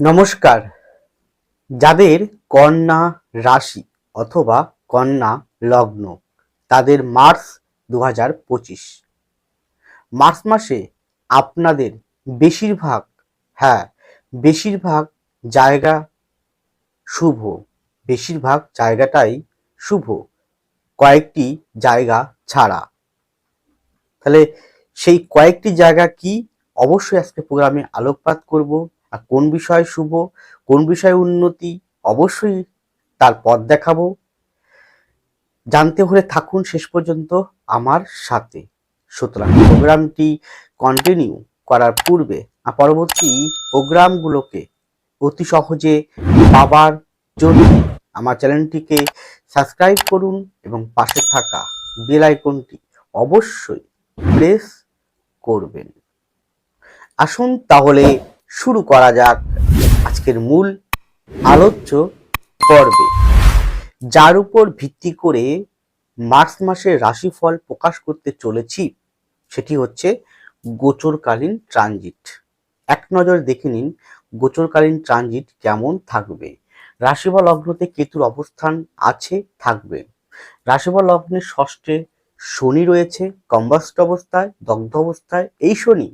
নমস্কার। যাদের কন্যা রাশি অথবা কন্যা লগ্ন, তাদের মার্চ দু হাজার পঁচিশ। মার্চ মাসে আপনাদের বেশিরভাগ হ্যাঁ বেশিরভাগ জায়গা শুভ। বেশিরভাগ জায়গাটাই শুভ। কয়েকটি জায়গা ছাড়া। তাহলে সেই কয়েকটি জায়গা কি? অবশ্যই আজকে প্রোগ্রামে আলোকপাত করব। আর কোন বিষয় শুভ, কোন বিষয়ে উন্নতি, অবশ্যই তার পথ দেখাবো। জানতে হলে থাকুন শেষ পর্যন্ত আমার সাথে। সুতরাং প্রোগ্রামটি কন্টিনিউ করার পূর্বে পরবর্তী প্রোগ্রামগুলোকে অতি সহজে পাবার জন্য আমার চ্যানেলটিকে সাবস্ক্রাইব করুন এবং পাশে থাকা বেল আইকনটি অবশ্যই প্রেস করবেন। আসুন তাহলে শুরু করা যাক আজকের মূল আলোচ্য পর্বে, যার উপর ভিত্তি করে মার্চ মাসের রাশিফল প্রকাশ করতে চলেছি, সেটি হচ্ছে গোচরকালীন ট্রানজিট। এক নজর দেখে নিন গোচরকালীন ট্রানজিট কেমন থাকবে। রাশি বা লগ্নতে কেতুর অবস্থান আছে, থাকবে। রাশি বা লগ্নের ষষ্ঠে শনি রয়েছে কম্বাস্ট অবস্থায়, দগ্ধ অবস্থায়, এই শনি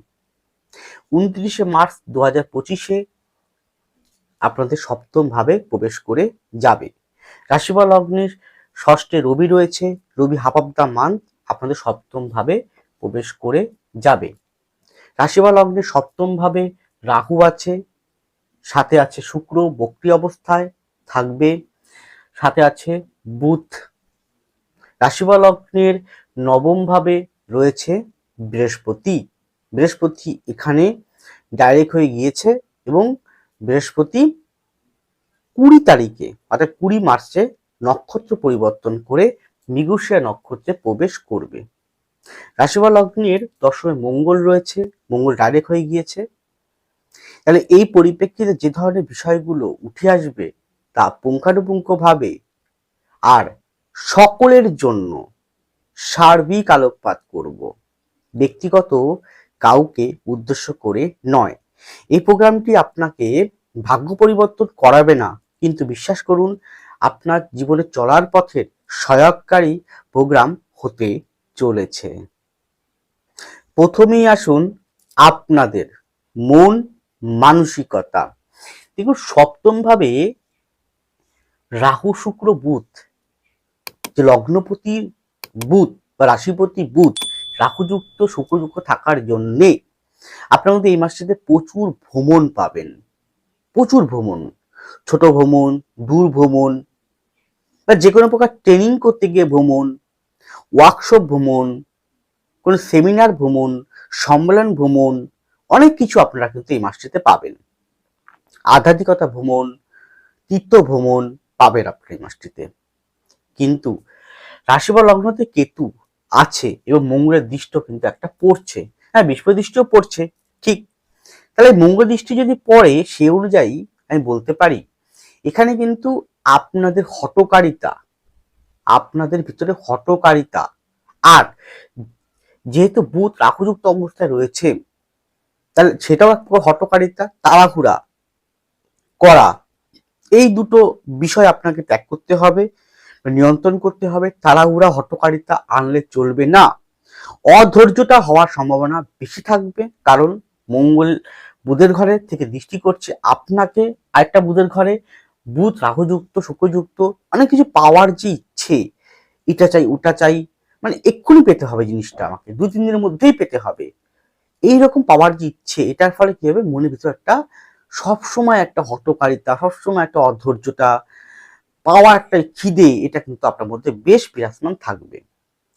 উনত্রিশে মার্চ দু হাজার পঁচিশে আপনাদের সপ্তম ভাবে প্রবেশ করে যাবে। রাশি বা লগ্নের ষষ্ঠে রবি রয়েছে, রবি হাফ অফ দ্য মান্থ আপনাদের সপ্তম ভাবে প্রবেশ করে যাবে। রাশি বা লগ্নের সপ্তম ভাবে রাহু আছে, সাথে আছে শুক্র, বক্রি অবস্থায় থাকবে, সাথে আছে বুধ। রাশি বা লগ্নের নবম ভাবে রয়েছে বৃহস্পতি। বৃহস্পতি এখানে ডাইরেক্ট হয়ে গিয়েছে এবং বৃহস্পতি কুড়ি তারিখে, অর্থাৎ কুড়ি মার্চে নক্ষত্র পরিবর্তন করে মৃগশিরা নক্ষত্রে প্রবেশ করবে। রাশিবা লগ্নের দশমে মঙ্গল রয়েছে, মঙ্গল ডাইরেক্ট হয়ে গিয়েছে। তাহলে এই পরিপ্রেক্ষিতে যে ধরনের বিষয়গুলো উঠে আসবে তা পুঙ্খানুপুঙ্খভাবে আর সকলের জন্য সার্বিক আলোকপাত করব। ব্যক্তিগত কাউকে উদ্দেশ্য করে নয়। এই প্রোগ্রামটি আপনাকে ভাগ্য পরিবর্তন করাবে না। কিন্তু বিশ্বাস করুন, আপনার জীবনে চলার পথের সহায়ককারী প্রোগ্রাম হতে চলেছে। প্রথমেই আসুন আপনাদের মন মানসিকতা। দেখুন সপ্তম ভাবে রাহু, শুক্র, বুধ, যে লগ্নপতি বুধ বা রাশিপতি বুধ রাহুযুক্ত শুক্রযুক্ত থাকার জন্যে আপনার মধ্যে এই মাসটিতে প্রচুর ভ্রমণ পাবেন। প্রচুর ভ্রমণ। ছোট ভ্রমণ, দূর ভ্রমণ, বা যে কোনো প্রকার ট্রেনিং করতে গিয়ে ভ্রমণ ওয়ার্কশপ ভ্রমণ, কোনো সেমিনার ভ্রমণ, সম্মেলন ভ্রমণ, অনেক কিছু আপনারা কিন্তু এই মাসটিতে পাবেন। আধ্যাত্মিকতা ভ্রমণ, তীর্থ ভ্রমণ পাবেন আপনার এই মাসটিতে। কিন্তু রাশি বা লগ্নতে কেতু আছে এবং মঙ্গলের দৃষ্টিও কিন্তু একটা পড়ছে। হ্যাঁ বৃহস্পতি দৃষ্টিও পড়ছে, ঠিক। তাহলে মঙ্গল দৃষ্টি যদি পড়ে সে অনুযায়ী আমি বলতে পারি, এখানে কিন্তু আপনাদের হটকারিতা আপনাদের ভিতরে হটকারিতা আর যেহেতু বুধ রাহুযুক্ত অবস্থায় রয়েছে, তাহলে সেটাও এক প্রকার হটকারিতা তাড়াহুড়া করা। এই দুটো বিষয় আপনাকে ত্যাগ করতে হবে। নিয়ন্ত্রণ করতে হবে, তাড়াহুড়া হটকারিতা আনলে চলবে না। অধৈর্যতা হওয়ার সম্ভাবনা বেশি থাকবে, কারণ মঙ্গল বুধের ঘরে থেকে দৃষ্টি করছে আপনাকে। আরেকটা বুধের ঘরে, বুধ রাহুযুক্ত, শুক্রযুক্ত, অনেক কিছু পাওয়ার যে ইচ্ছে এটা চাই, ওটা চাই মানে এক্ষুনি পেতে হবে জিনিসটা আমাকে, দু, তিন দিনের মধ্যেই পেতে হবে। এই রকম পাওয়ার যে ইচ্ছে, এটার ফলে কি হবে? মনের ভিতর একটা সবসময় একটা হটকারিতা সবসময় একটা অধৈর্যতা পাওয়ার একটা খিদে, এটা কিন্তু আপনার মধ্যে বেশ বিরাজমান থাকবে।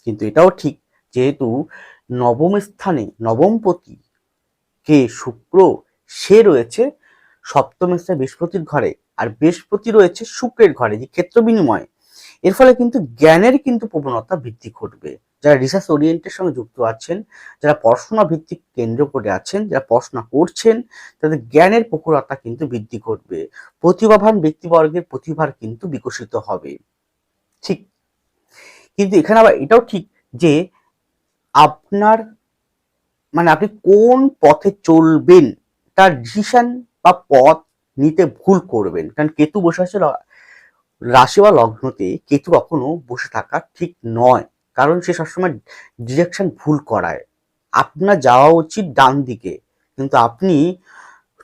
কিন্তু এটাও ঠিক, যেহেতু নবম স্থানে নবমপতি কে শুক্র, সে রয়েছে সপ্তম স্থানে বৃহস্পতির ঘরে, আর বৃহস্পতি রয়েছে শুক্রের ঘরে, যে ক্ষেত্র বিনিময়। এর ফলে কিন্তু জ্ঞানের কিন্তু প্রবণতা বৃদ্ধি ঘটবে। যারা রিসার্চ ওরিয়েন্টের সঙ্গে যুক্ত আছেন, যারা পড়াশোনা ভিত্তিক কেন্দ্র করে আছেন, যারা পড়াশোনা করছেন, তাদের জ্ঞানের প্রখরতা কিন্তু বৃদ্ধি ঘটবে প্রতিভাবান ব্যক্তিবর্গের প্রতিভার কিন্তু বিকশিত হবে। ঠিক। কিন্তু এখানে আবার এটাও ঠিক যে আপনার মানে আপনি কোন পথে চলবেন, তার ডিসিশন বা পথ নিতে ভুল করবেন। কারণ কেতু বসে আছে রাশি বা লগ্নতে, কেতু কখনো বসে থাকা ঠিক নয়। কারণ সে সবসময় ডিরেকশন ভুল করায়। আপনার যাওয়া উচিত ডান দিকে, কিন্তু আপনি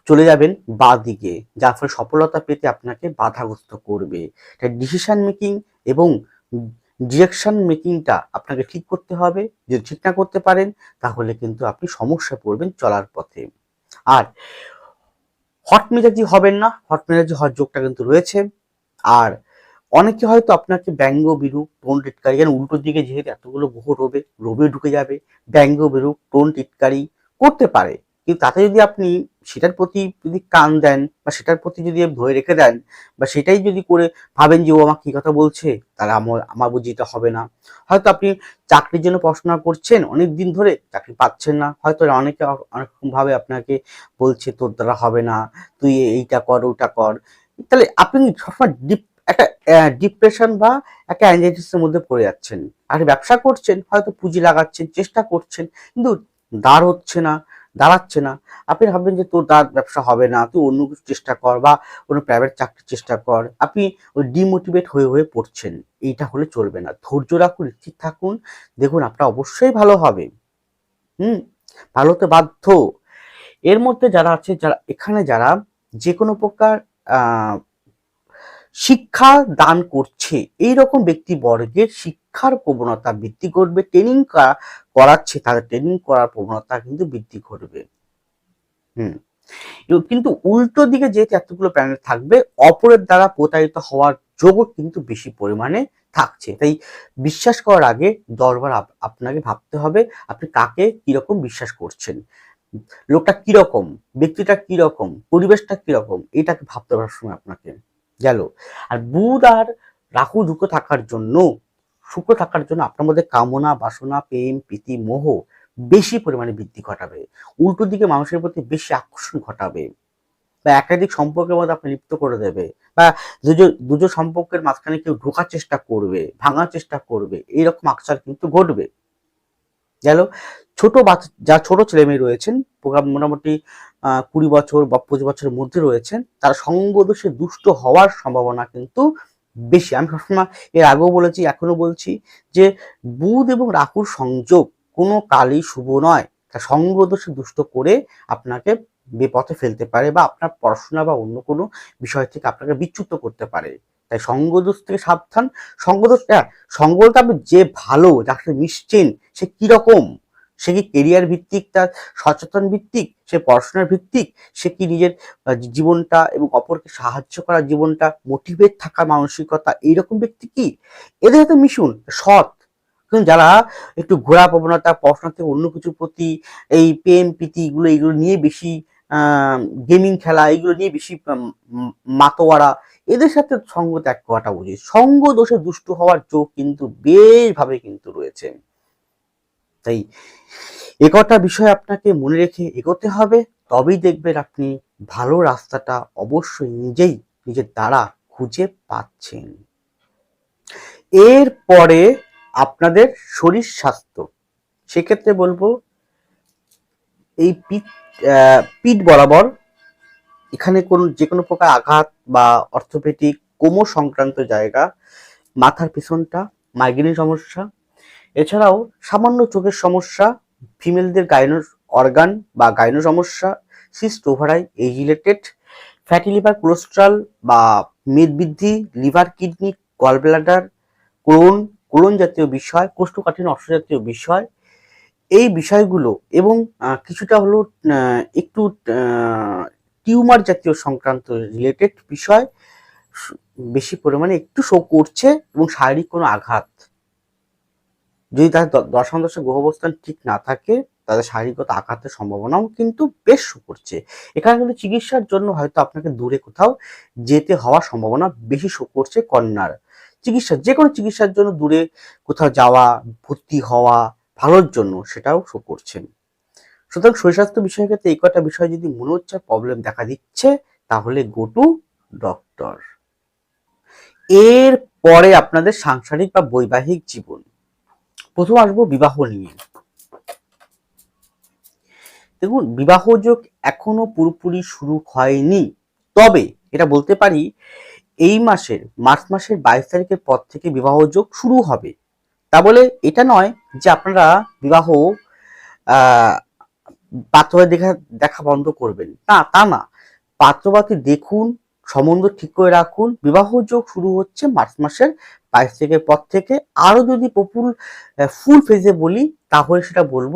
চলে যাবেন বা দিকে, যার ফলে সফলতা পেতে আপনাকে বাধাগ্রস্ত করবে। তাই ডিসিশান মেকিং এবং ডিরেকশন মেকিংটা আপনাকে ঠিক করতে হবে। যদি ঠিক না করতে পারেন, তাহলে কিন্তু আপনি সমস্যায় পড়বেন চলার পথে। আর হট মেজাজি হবেন না, হট মেজাজি হওয়ার যোগটা কিন্তু রয়েছে। আর অনেকে হয়তো আপনাকে ব্যঙ্গ, বিরূপ টোন টিটকারি যেন উল্টো দিকে যেহেতু এতগুলো গ্রহ রবে রবে ঢুকে যাবে, ব্যঙ্গ, বিরূপ টোন টিটকারি করতে পারে। কিন্তু তাতে যদি আপনি সেটার প্রতি যদি কান দেন বা সেটার প্রতি যদি ধরে রেখে দেন বা সেটাই যদি করে ভাবেন যে ও আমাকে কি কথা বলছে, তাহলে আমার আমার বুঝি এটা হবে না। হয়তো আপনি চাকরির জন্য পড়াশোনা করছেন, অনেক দিন ধরে চাকরি পাচ্ছেন না, হয়তো অনেকে অনেক আপনাকে বলছে, তোর দ্বারা হবে না, তুই এইটা কর, ওইটা কর। তাহলে আপনি সবসময় ডিপ একটা ডিপ্রেশন বা একটা অ্যাংজাইটিসের মধ্যে পড়ে যাচ্ছেন। আর ব্যবসা করছেন, হয়তো পুঁজি লাগাচ্ছেন, চেষ্টা করছেন, কিন্তু দাঁড় হচ্ছে না, দাঁড়াচ্ছে না। আপনি ভাববেন যে তোর দাঁড় ব্যবসা হবে না, তুই অন্য কিছু চেষ্টা কর বা কোনো প্রাইভেট চাকরির চেষ্টা কর। আপনি ওই ডিমোটিভেট হয়ে হয়ে পড়ছেন, এইটা হলে চলবে না। ধৈর্য রাখুন স্থির থাকুন, দেখুন আপনার অবশ্যই ভালো হবে। হুম, ভালো তো বাধ্য। এর মধ্যে যারা আছে, যারা, এখানে যারা যে কোনো প্রকার শিক্ষা দান করছে। এই রকম ব্যক্তিবর্গের শিক্ষার প্রবণতা বৃদ্ধি করবে ট্রেনিং করাচ্ছে, তাদের ট্রেনিং করার প্রবণতা কিন্তু বৃদ্ধি করবে। হুম। কিন্তু উল্টো দিকে যেহেতু এতগুলো প্ল্যানেট থাকবে, অপরের দ্বারা প্রতারিত হওয়ার যোগও কিন্তু বেশি পরিমাণে থাকছে। তাই বিশ্বাস করার আগে দরবার আপ- আপনাকে ভাবতে হবে, আপনি কাকে কীরকম বিশ্বাস করছেন? লোকটা কীরকম? ব্যক্তিটা কীরকম? পরিবেশটা কীরকম? এটাকে ভাবতে হবে সময় আপনাকে। গেল। আর বুধ আর রাহু ঢুকে থাকার জন্য, শুক্র থাকার জন্য আপনার মধ্যে কামনা, বাসনা, প্রেম, প্রীতি, মোহ বেশি পরিমাণে বৃদ্ধি ঘটাবে। উল্টো দিকে মানুষের প্রতি বেশি আকর্ষণ ঘটাবে। বা একাধিক সম্পর্কের মধ্যে আপনি লিপ্ত করে দেবে। বা দুজন দুজন সম্পর্কের মাঝখানে কেউ ঢোকার চেষ্টা করবে, ভাঙার চেষ্টা করবে, এইরকম আকসার কিন্তু ঘটবে। গেল। ছোট বাচ্চা যা ছোট ছেলে মেয়ে রয়েছেন, প্রোগ্রাম মোটামুটি কুড়ি বছর বা পঁচিশ বছরের মধ্যে রয়েছেন। তারা সঙ্গদোষে দুষ্ট হওয়ার সম্ভাবনা কিন্তু বেশি। আমি সবসময় এর আগেও বলেছি এখনও বলছি যে বুধ এবং রাহুর সংযোগ কোনো কালই শুভ নয়। তা সঙ্গদোষে দুষ্ট করে আপনাকে বিপথে ফেলতে পারে বা আপনার পড়াশোনা বা অন্য কোনো বিষয় থেকে আপনাকে বিচ্যুত করতে পারে। তাই সঙ্গদোষ থেকে সাবধান। সঙ্গদোষ হ্যাঁ, সঙ্গটা আপনি যে ভালো যার সাথে সে কীরকম? সে কি কেরিয়ার ভিত্তিক, তার সচেতন ভিত্তিক, সে পড়াশোনার ভিত্তিক, সে কি নিজের জীবনটা এবং অপরকে সাহায্য করার জীবনটা মোটিভেট থাকা মানসিকতা এইরকম ব্যক্তি কি? এদের সাথে মিশুন, সৎ। কিন্তু যারা একটু ঘোরা প্রবণতা পড়াশোনা থেকে অন্য কিছুর প্রতি এই প্রেম, প্রীতি এগুলো এগুলো নিয়ে বেশি গেমিং খেলা এগুলো নিয়ে বেশি মাতোয়ারা, এদের সাথে সঙ্গ ত্যাগ করাটা উচিত। সঙ্গ দোষে দুষ্ট হওয়ার চোখ কিন্তু বেশভাবে কিন্তু রয়েছে। তাই একটা বিষয় আপনাকে মনে রেখে এগোতে হবে। তবেই দেখবেন আপনি ভালো রাস্তাটা অবশ্যই নিজেই নিজের দ্বারা খুঁজে পাচ্ছেন। এরপরে আপনাদের শরীর স্বাস্থ্য। সেক্ষেত্রে বলব, এই পিঠ পিঠ বরাবর এখানে কোন যে কোনো প্রকার আঘাত বা অর্থোপেডিক কোমর সংক্রান্ত জায়গা, মাথার পিছনটা, মাইগ্রেনের সমস্যা এছাড়াও সামান্য চোখের সমস্যা, ফিমেলদের গাইনো অর্গান বা গাইনো সমস্যা সিস্ট ওভারাই এই রিলেটেড ফ্যাটি লিভার কোলেস্ট্রল বা মেদবৃদ্ধি liver kidney gall bladder colon colon জাতীয় বিষয়, কোষ্ঠকাঠিন্য অর্শ জাতীয় বিষয়। এই বিষয়গুলো এবং কিছুটা হলো একটু টিউমার জাতীয় সংক্রান্ত রিলেটেড বিষয় বেশি পরিমাণে একটু শো করছে এবং শারীরিক কোনো আঘাত যদি তাদের দশম দশে গ্রহ অবস্থান ঠিক না থাকে, তাদের শারীরিকতা আঘাতের সম্ভাবনাও কিন্তু বেশ করছে এখানে কিন্তু চিকিৎসার জন্য হয়তো আপনাকে দূরে কোথাও যেতে হওয়ার সম্ভাবনা বেশি শো করছে কন্যার। চিকিৎসা যে কোনো চিকিৎসার জন্য দূরে কোথাও যাওয়া, ভর্তি হওয়া ভালোর জন্য সেটাও শো করছেন সুতরাং শরীর স্বাস্থ্য বিষয়ের ক্ষেত্রে এই কটা বিষয় যদি মনে হচ্ছে প্রবলেম দেখা দিচ্ছে, তাহলে গো টু ডক্টর এর পরে আপনাদের সাংসারিক বা বৈবাহিক জীবন। প্রথম আসব বিবাহ নিয়ে। দেখুন, বিবাহ যোগ এখনও পুরোপুরি শুরু হয়নি। তবে এটা বলতে পারি, এই মাসের, মার্চ মাসের বাইশ তারিখের পর থেকে বিবাহ যোগ শুরু হবে। তা বলে এটা নয় যে আপনারা বিবাহ পাত্রপাতি দেখা দেখা বন্ধ করবেন। না, তা না। পাত্রপাতি দেখুন সম্বন্ধ ঠিক করে রাখুন। বিবাহ যোগ শুরু হচ্ছে মার্চ মাসের বাইশ তারিখের পর থেকে। আরও যদি পপুল ফুল ফেজে বলি, তাহলে সেটা বলব,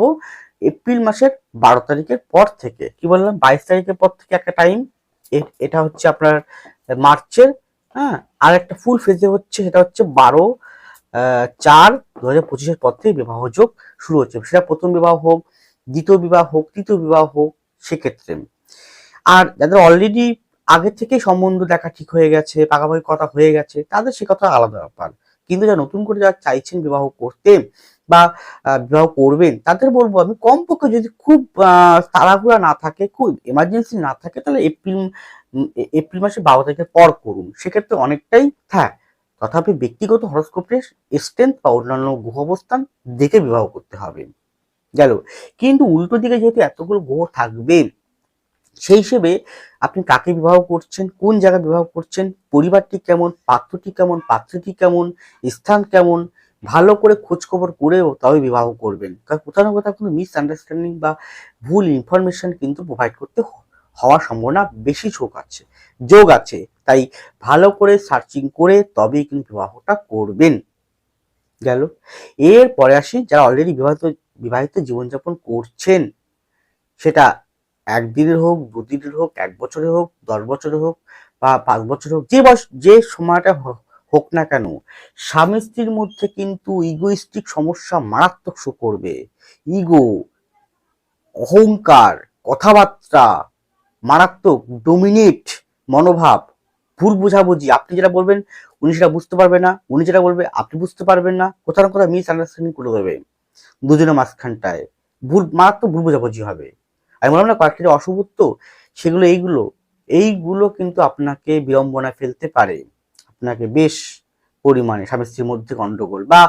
এপ্রিল মাসের বারো তারিখের পর থেকে। কি বললাম? বাইশ তারিখের পর থেকে একটা টাইম এটা হচ্ছে আপনার মার্চের হ্যাঁ আর একটা ফুল ফেজে হচ্ছে, সেটা হচ্ছে বারো চার দু হাজার পঁচিশের পর থেকে বিবাহ যোগ শুরু হচ্ছে। সেটা প্রথম বিবাহ হোক, দ্বিতীয় বিবাহ হোক, তৃতীয় বিবাহ হোক, সেক্ষেত্রে। আর যাদের অলরেডি আগে থেকে সম্বন্ধ দেখা ঠিক হয়ে গেছে, পাকাপাকি কথা হয়ে গেছে, তাদের সে কথা আলাদা ব্যাপার। কিন্তু যারা নতুন করে যারা চাইছেন বিবাহ করতে বা বিবাহ করবেন, তাদের বলব আমি কমপক্ষে যদি খুব তাড়াহুড়া না থাকে, খুব এমার্জেন্সি না থাকে, তাহলে এপ্রিল এপ্রিল মাসের বারো তারিখের পর করুন। সেক্ষেত্রে অনেকটাই হ্যাঁ তথাপি ব্যক্তিগত হরস্কোপের স্ট্রেংথ বা অন্যান্য গ্রহ অবস্থান দেখে বিবাহ করতে হবে। গেল। কিন্তু উল্টো দিকে যেহেতু এতগুলো গ্রহ থাকবে সেই হিসেবে আপনি কাকে বিবাহ করছেন, কোন জায়গায় বিবাহ করছেন, পরিবারটি কেমন, পাত্রটি কেমন পাত্রটি কেমন, স্থান কেমন, ভালো করে খোঁজখবর করেও তবে বিবাহ করবেন। কারণ কোথাও না কোথাও কোনো মিসআন্ডারস্ট্যান্ডিং বা ভুল ইনফরমেশন কিন্তু প্রোভাইড করতে হওয়ার সম্ভাবনা বেশি যোগ আছে যোগ আছে। তাই ভালো করে সার্চিং করে তবেই কিন্তু বিবাহটা করবেন। গেল। এরপরে আসি, যারা অলরেডি বিবাহিত বিবাহিত জীবনযাপন করছেন, সেটা একদিনের হোক, দুদিনের হোক, এক বছরের হোক, দশ বছরের হোক, বা পাঁচ বছরের হোক, যে বয়স, যে সময়টা হোক না কেন, স্বামী স্ত্রীর মধ্যে কিন্তু ইগোইস্টিক সমস্যা মারাত্মক শো করবে। ইগো অহংকার, কথাবার্তা মারাত্মক ডোমিনেট মনোভাব, ভুল বোঝাবুঝি। আপনি যেটা বলবেন, উনি সেটা বুঝতে পারবে না, উনি যেটা বলবে, আপনি বুঝতে পারবেন না, কোথাও না কোথাও মিস আন্ডারস্ট্যান্ডিং করে দেবে। দুজনের মাঝখানটায়। ভুল, মারাত্মক ভুল বোঝাবুঝি হবে। আমি বললাম না কয়েকটা যে অশুভত্ব সেগুলো এইগুলো এইগুলো কিন্তু আপনাকে বিড়ম্বনায় ফেলতে পারে। আপনাকে বেশ পরিমাণে স্বামী স্ত্রীর মধ্যে গন্ডগোল বা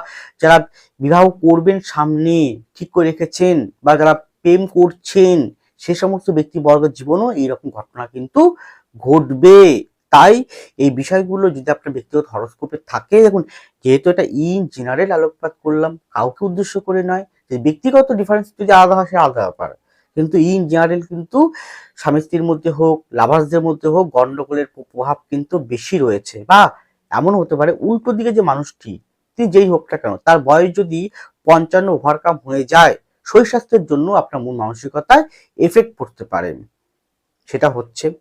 যারা বিবাহ করবেন সামনে, ঠিক করে রেখেছেন বা যারা প্রেম করছেন, সে সমস্ত ব্যক্তিবর্গের জীবনও এইরকম ঘটনা কিন্তু ঘটবে। তাই এই বিষয়গুলো যদি আপনার ব্যক্তিগত হরস্কোপে থাকে, দেখুন, যেহেতু এটা ইন জেনারেল আলোকপাত করলাম, কাউকে উদ্দেশ্য করে নয়, যে ব্যক্তিগত ডিফারেন্স যদি আলাদা হয়, সে আলাদা ব্যাপার। কিন্তু ইন জেনারেল কিন্তু স্বামী স্ত্রীর মধ্যে হোক লাভার্সদের মধ্যে হোক, গন্ডগোলের প্রভাব কিন্তু বেশি রয়েছে। বা এমন হতে পারে উল্টো দিকে যে মানুষটি তিনি যেই হোক না কেন, তার বয়স যদি পঞ্চান্ন ওভারকাম হয়ে যায়, শরীর স্বাস্থ্যের জন্য আপনার মন মানসিকতায় এফেক্ট পড়তে পারে। সেটা হচ্ছে,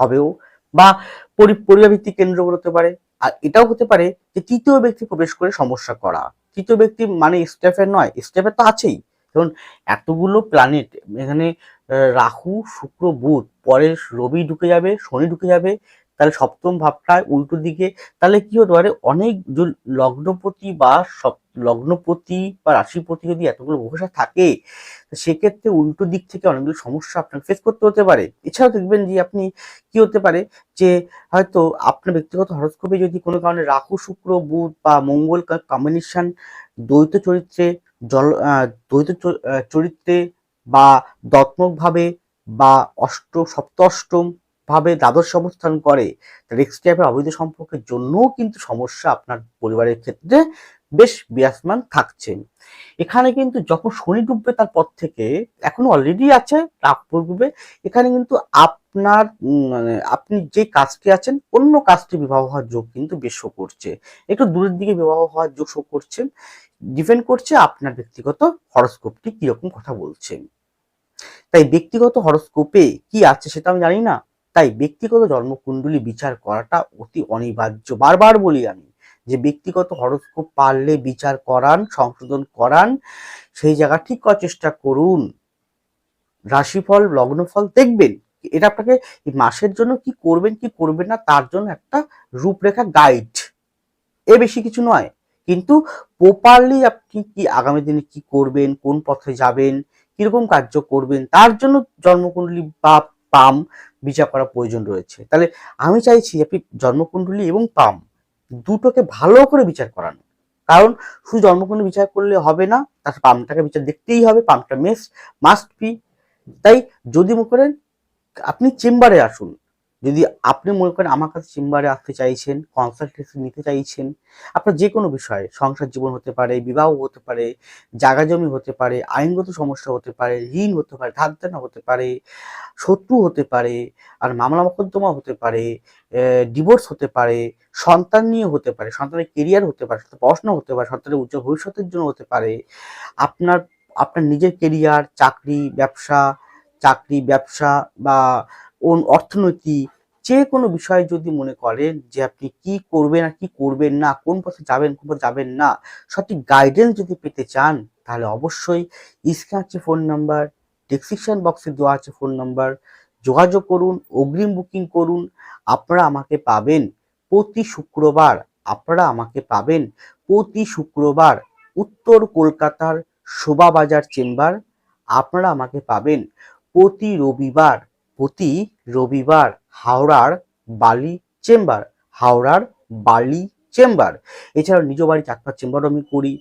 হবেও, বা পরি- পরিবার ভিত্তিক কেন্দ্র হতে পারে। আর এটাও হতে পারে যে তৃতীয় ব্যক্তি প্রবেশ করে সমস্যা করা। তৃতীয় ব্যক্তি মানে স্টেফের নয় স্টেফের তো আছেই। ধরুন এতগুলো প্ল্যানেট এখানে রাহু, শুক্র, বুধ, পরে রবি ঢুকে যাবে, শনি ঢুকে যাবে, তাহলে সপ্তম ভাবটায় উল্টো দিকে, তাহলে কি হতে পারে? অনেক লগ্নপতি বা সপ- লগ্নপতি বা রাশিপতি যদি এতগুলো বসে থাকে সেক্ষেত্রে উল্টো দিক থেকে অনেকগুলো সমস্যা আপনাকে ফেস করতে হতে পারে। এছাড়াও দেখবেন যে আপনি কি হতে পারে যে, হয়তো আপনার ব্যক্তিগত হরস্কোপে যদি কোনো কারণে রাহু, শুক্র, বুধ বা মঙ্গল কম্বিনেশন দ্বৈত চরিত্রে জল দ্বৈত চরিত্রে বা দত্মকভাবে বা অষ্ট সপ্তষ্টম ভাবে দ্বাদশ অবস্থান করে রিক্স টাইপের অবৈধ সম্পর্কের জন্যও কিন্তু সমস্যা আপনার পরিবারের ক্ষেত্রে বেশ বিরাজমান থাকছে। এখানে কিন্তু যখন শনি ডুববে তার পর থেকে এখনও অলরেডি আছে, রাগ ডুববে এখানে কিন্তু আপনার মানে আপনি যে কাজটি আছেন, অন্য কাজটি বিবাহ হওয়ার যোগ কিন্তু বেশ শো করছে। একটু দূরের দিকে বিবাহ হওয়ার যোগ শো করছে। ডিপেন্ড করছে আপনার ব্যক্তিগত হরস্কোপটি কীরকম কথা বলছে। তাই ব্যক্তিগত হরস্কোপে কি আছে সেটা আমি জানি না। তাই ব্যক্তিগত জন্মকুণ্ডলী বিচার করাটা অতি অনিবার্য। বারবার বলি আমি যে ব্যক্তিগত হরস্কোপ পারলে বিচার করান, সংশোধন করান, সেই জায়গা ঠিক করার চেষ্টা করুন। রাশিফল, লগ্নফল দেখবেন। এটা আপনাকে মাসের জন্য কি করবেন কি করবেন না, তার জন্য একটা রূপরেখা গাইড এ বেশি কিছু নয়। কিন্তু প্রপারলি আপনি কি আগামী দিনে কি করবেন, কোন পথে যাবেন, কীরকম কার্য করবেন, তার জন্য জন্মকুণ্ডলী বা পাম বিচার করা প্রয়োজন রয়েছে। তাহলে আমি চাইছি আপনি জন্মকুণ্ডলী এবং পাম দুটোকে ভালো করে বিচার করান। কারণ শুধু জন্মকুণ্ডলী বিচার করলে হবে না, তার পামটাকে বিচার দেখতেই হবে, পামটা মেস মাস্ট বি তাই যদি মনে করেন আপনি চেম্বারে আসুন যদি আপনি মনে করেন আমার কাছে চেম্বারে আসতে চাইছেন কনসালটেন্সি নিতে চাইছেন আপনার যে কোনো বিষয়ে সংসার জীবন হতে পারে বিবাহ হতে পারে জায়গা জমি হতে পারে আইনগত সমস্যা হতে পারে ঋণ হতে পারে ধার দেনা হতে পারে শত্রু হতে পারে আর মামলা মোকদ্দমা হতে পারে ডিভোর্স হতে পারে সন্তান নিয়ে হতে পারে সন্তানের কেরিয়ার হতে পারে পড়াশোনা হতে পারে সন্তানের উজ্জ্বল ভবিষ্যতের জন্য হতে পারে আপনার আপনার নিজের কেরিয়ার চাকরি ব্যবসা চাকরি, ব্যবসা বা ওন অর্থনৈতিক যে কোনো বিষয়ে যদি মনে করেন যে আপনি কি করবেন আর কি করবেন না, কোন পথে যাবেন, কোন পথে যাবেন না, সঠিক গাইডেন্স যদি পেতে চান, তাহলে অবশ্যই স্ক্রিনে আছে ফোন নাম্বার ডেসক্রিপশন বক্সে দেওয়া আছে ফোন নাম্বার যোগাযোগ করুন, অগ্রিম বুকিং করুন, আপনারা আমাকে পাবেন প্রতি শুক্রবার, আপনারা আমাকে পাবেন প্রতি শুক্রবার উত্তর কলকাতার শোভাবাজার চেম্বার আপনারা আমাকে পাবেন প্রতি রবিবার প্রতি রবিবার হাওড়ার বালি চেম্বার, হাওড়ার বালি চেম্বার। এছাড়াও নিজ বাড়ি চাকপার চেম্বারও আমি করি।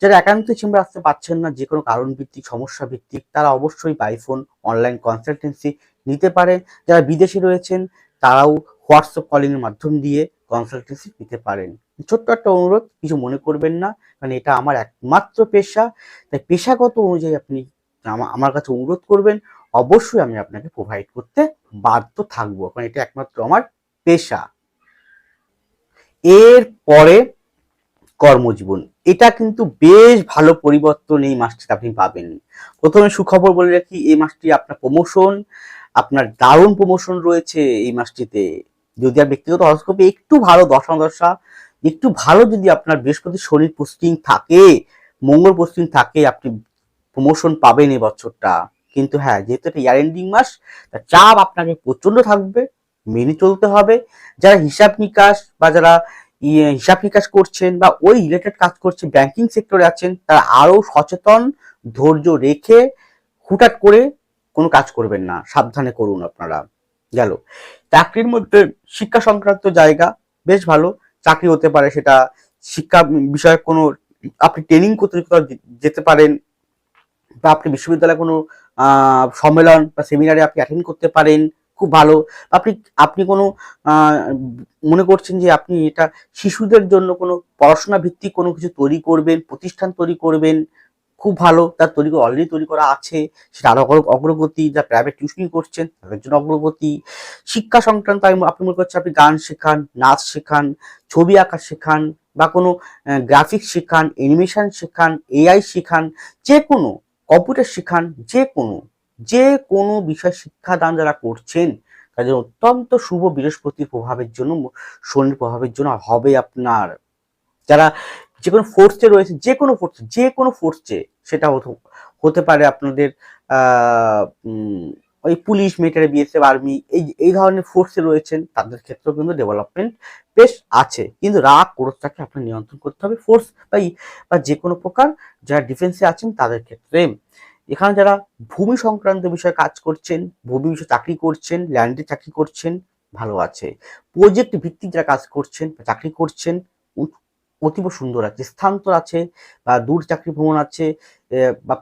যারা একান্ত চেম্বার আসতে পারছেন না যে কোনো কারণ ভিত্তিক সমস্যা ভিত্তিক তারা অবশ্যই বাইফোন অনলাইন কনসালটেন্সি নিতে পারে যারা বিদেশে রয়েছেন, তারাও হোয়াটসঅ্যাপ কলিংয়ের মাধ্যম দিয়ে কনসালটেন্সি নিতে পারেন। ছোট্ট একটা অনুরোধ, কিছু মনে করবেন না, কারণ এটা আমার একমাত্র পেশা। তাই পেশাগত অনুযায়ী আপনি আমার কাছে অনুরোধ করবেন অবশ্যই আমি আপনাকে প্রোভাইড করতে বাধ্য থাকব। কারণ এটা একমাত্র আমার পেশা। এর পরে কর্মজীবন। এটা কিন্তু বেশ ভালো পরিবর্তন এই মাসটিতে আপনি পাবেন। প্রথমে সুখবর বলে রাখি, এই মাসটি আপনার প্রমোশন আপনার দারুণ প্রমোশন রয়েছে এই মাসটিতে। যদি আর ব্যক্তিগত হরস্কোপে একটু ভালো দশা দশা একটু ভালো যদি আপনার বৃহস্পতি শনির পোস্টিং থাকে, মঙ্গল পোস্টিং থাকে, আপনি প্রমোশন পাবেন এই বছরটা। কিন্তু হ্যাঁ যেহেতু এটা ইয়ার এন্ডিং মাস, তার চাপ আপনাকে প্রচণ্ড থাকবে, মেনে চলতে হবে। যারা হিসাব নিকাশ বা যারা ইয়ে হিসাব নিকাশ করছেন বা ওই রিলেটেড কাজ করছেন ব্যাংকিং সেক্টরে আছেন, তারা আরও সচেতন, ধৈর্য রেখে হুটাট করে কোনো কাজ করবেন না। সাবধানে করুন আপনারা। গেল। চাকরির মধ্যে শিক্ষা সংক্রান্ত জায়গা, বেশ ভালো। চাকরি হতে পারে সেটা শিক্ষা বিষয়ে কোনো, আপনি ট্রেনিং করতে যেতে পারেন বা আপনি বিশ্ববিদ্যালয়ে কোনো সম্মেলন বা সেমিনারে আপনি অ্যাটেন্ড করতে পারেন, খুব ভালো। আপনি আপনি কোনো মনে করছেন যে আপনি এটা শিশুদের জন্য কোনো পড়াশোনা ভিত্তিক কোনো কিছু তৈরি করবেন, প্রতিষ্ঠান তৈরি করবেন, খুব ভালো। তার তৈরি করে অলরেডি তৈরি করা আছে। সেটা আরও অগ্রগতি, যা প্রাইভেট টিউশনি করছেন, তাদের জন্য অগ্রগতি। শিক্ষা সংক্রান্ত আমি, আপনি মনে করছেন আপনি গান শেখান, নাচ শেখান, ছবি আঁকা শেখান, বা কোনো গ্রাফিক্স শেখান অ্যানিমেশন শেখান এআই শেখান যে কোনো কম্পিউটার শিখান যে কোনো যে কোনো বিষয় শিক্ষাদান যারা করছেন, তাদের অত্যন্ত শুভ বৃহস্পতির প্রভাবের জন্য, শনির প্রভাবের জন্য হবে আপনার। যারা যে কোনো ফোর্সে রয়েছে, যে কোনো ফোর্সে যে কোনো ফোর্সে সেটা হতে- পারে আপনাদের ওই পুলিশ মিলিটারি বিএসএফ আর্মি এই এই ধরনের ফোর্সে রয়েছেন, তাদের ক্ষেত্রেও কিন্তু ডেভেলপমেন্ট বেশ আছে। কিন্তু রাগ, ক্রোধটাকে আপনার নিয়ন্ত্রণ করতে হবে। ফোর্স বা বা যে কোনো প্রকার যারা ডিফেন্সে আছেন, তাদের ক্ষেত্রে এখানে যারা ভূমি সংক্রান্ত বিষয়ে কাজ করছেন, ভূমি বিষয়ে চাকরি করছেন ল্যান্ডে চাকরি করছেন, ভালো আছে। প্রজেক্ট ভিত্তিক যারা কাজ করছেন চাকরি করছেন অতীব সুন্দর আছে, স্থানান্তর আছে বা দূর চাকরি ভ্রমণ আছে বা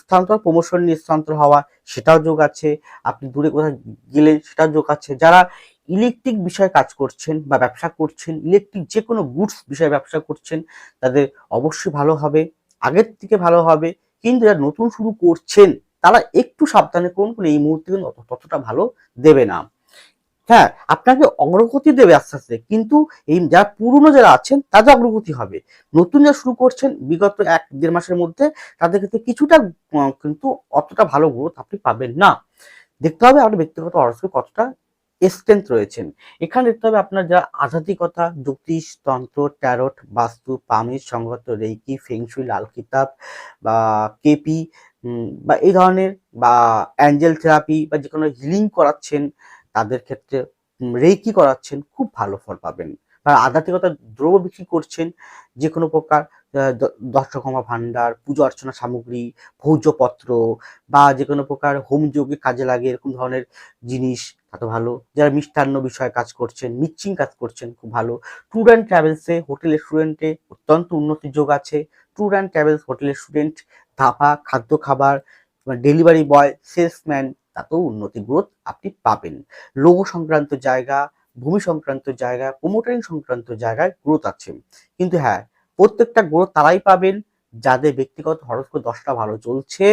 স্থানান্তর প্রমোশন নিয়ে স্থানান্তর হওয়া সেটাও যোগ আছে, আপনি দূরে কোথাও গেলেন সেটাও যোগ আছে। যারা ইলেকট্রিক বিষয়ে কাজ করছেন বা ব্যবসা করছেন ইলেকট্রিক যে কোনো গুডস বিষয়ে ব্যবসা করছেন, তাদের অবশ্যই ভালো হবে, আগের থেকে ভালো হবে, কিন্তু যারা নতুন শুরু করছেন, তারা একটু সাবধানে করুন এই মুহূর্তে কিন্তু ততটা ভালো দেবে না। হ্যাঁ আপনাকে অগ্রগতি দেবে আস্তে আস্তে। কিন্তু এই যারা পুরনো যারা আছেন, তাদের অগ্রগতি হবে। নতুন যারা শুরু করছেন, বিগত এক দেড় মাসের মধ্যে, তাদের ক্ষেত্রে কিছুটা কিন্তু অতটা ভালো গ্রোথ আপনি পাবেন না। দেখতে হবে আপনার ব্যক্তিগত অর্থে কতটা স্ট্রেংথ রয়েছেন। এখানে দেখতে হবে আপনার যা আধ্যাত্মিকতা, জ্যোতিষ, তন্ত্র ট্যারট বাস্তু, পামির সংগত রেইকি ফেংশুই লাল কিতাব বা কেপি বা এই ধরনের, বা অ্যাঞ্জেল থেরাপি বা যে কোনো হিলিং করাচ্ছেন তাদের ক্ষেত্রে রেকি করাচ্ছেন খুব ভালো ফল পাবেন। বা আধ্যাত্মিকতা দ্রব্য বিক্রি করছেন যে কোনো প্রকার আহ, দ- ভাণ্ডার পুজো অর্চনা সামগ্রী ভৌজপত্র বা যে কোনো প্রকার হোম যোগে কাজে লাগে এরকম ধরনের জিনিস তত ভালো। যারা মিষ্টান্ন বিষয়ে কাজ করছেন মিক্সিং কাজ করছেন খুব ভালো। ট্যুর অ্যান্ড ট্রাভেলসে হোটেল রেস্টুরেন্টে অত্যন্ত উন্নতির যোগ আছে। Tour and travels hotel restaurant Dhapa খাদ্য খাবার ডেলিভারি বয় সেলসম্যান তাতেও উন্নতি গ্রোথ আপনি পাবেন। লৌহ সংক্রান্ত জায়গা, ভূমি সংক্রান্ত জায়গা, প্রোমোটারিং সংক্রান্ত জায়গায় গ্রোথ আছে। কিন্তু হ্যাঁ প্রত্যেকটা গ্রোথ তারাই পাবেন। যাদের ব্যক্তিগত হরস্কোপ দশটা ভালো চলছে,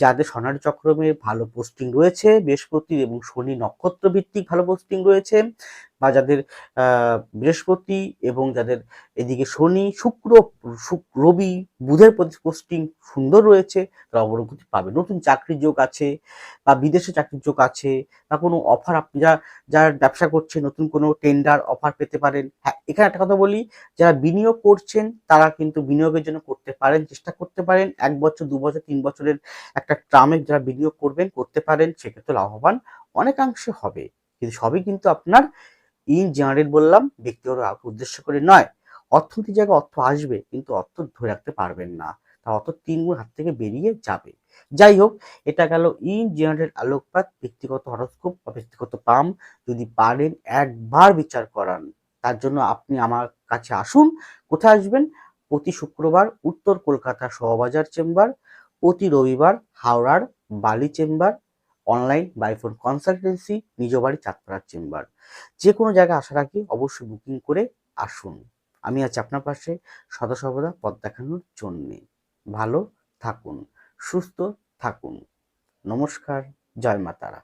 যাদের সোনার চক্রমে ভালো পোস্টিং রয়েছে, বৃহস্পতি এবং শনি নক্ষত্র ভিত্তিক ভালো পোস্টিং রয়েছে বা যাদের বৃহস্পতি এবং যাদের এদিকে শনি, শুক্র, শুক- রবি, বুধের প্রতি পোস্টিং সুন্দর রয়েছে, তারা অগ্রগতি পাবে। নতুন চাকরির যোগ আছে বা বিদেশে চাকরির যোগ আছে বা কোনো অফার আপনি যা যারা ব্যবসা করছে নতুন কোনো টেন্ডার অফার পেতে পারেন। হ্যাঁ এখানে একটা কথা বলি, যারা বিনিয়োগ করছেন, তারা কিন্তু বিনিয়োগের জন্য করতে পারেন, চেষ্টা করতে পারেন। এক বছর, দু বছর, তিন বছরের একটা ট্রামে যারা বিনিয়োগ করবেন, করতে পারেন, সেক্ষেত্রে লাভবান অনেকাংশে হবে। কিন্তু সবই কিন্তু আপনার ইন জেনারেল বললাম, ব্যক্তিগত উদ্দেশ্য করে নয়। অর্থনীতি জায়গায় অর্থ আসবে, কিন্তু অর্থ ধরে রাখতে পারবেন না। তা অর্থ তিন গুণ হাত থেকে বেরিয়ে যাবে। যাই হোক, এটা গেল ইন জেনারেল আলোকপাত, ব্যক্তিগত হরস্কোপ বা ব্যক্তিগত পাম। যদি পারেন একবার বিচার করান। তার জন্য আপনি আমার কাছে আসুন। কোথায় আসবেন? প্রতি শুক্রবার উত্তর কলকাতা শোভাবাজার চেম্বার, প্রতি রবিবার হাওড়ার Bally chamber online by phone consultancy নিজ বাড়ি চাঁদপাড়ার চেম্বার। যে কোনো জায়গায় আসার আগে অবশ্যই বুকিং করে আসুন। আমি আছি আপনার পাশে সদা সর্বদা পথ দেখানোর জন্যে। ভালো থাকুন, সুস্থ থাকুন। নমস্কার, জয় মা তারা